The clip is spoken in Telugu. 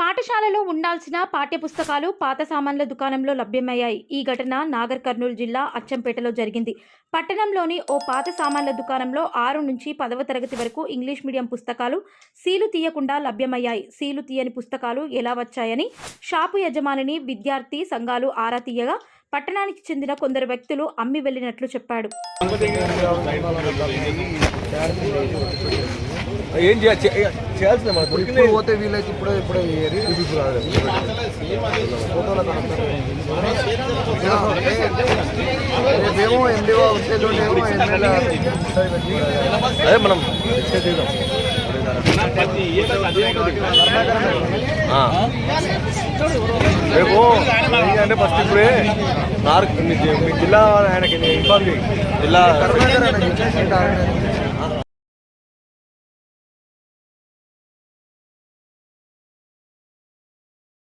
పాఠశాలలో ఉండాల్సిన పాఠ్యపుస్తకాలు పాత సామాన్ల దుకాణంలో లభ్యమయ్యాయి. ఈ ఘటన నాగర్ కర్నూలు జిల్లా అచ్చంపేటలో జరిగింది. పట్టణంలోని ఓ పాత సామాన్ల దుకాణంలో ఆరు నుంచి పదవ తరగతి వరకు ఇంగ్లీష్ మీడియం పుస్తకాలు సీలు తీయకుండా లభ్యమయ్యాయి. సీలు తీయని పుస్తకాలు ఎలా వచ్చాయని షాపు యజమానిని విద్యార్థి సంఘాలు ఆరా తీయగా పట్టణానికి చెందిన కొందరు వ్యక్తులు అమ్మి వెళ్ళినట్లు చెప్పాడు. ఏం చేయాల్సిందే మనకు దొరికింది ఇప్పుడు పోతే వీలైతే ఇప్పుడే ఇప్పుడే ఏరి ఇప్పుడు కనపడుతుంది. రేపేమో ఎండిఓ వచ్చేటోటేమో ఎమ్మెల్యే అదే మనం. రేపు అంటే ఫస్ట్ ఇప్పుడే నార్ మీ జిల్లా ఆయనకి చేయి జిల్లా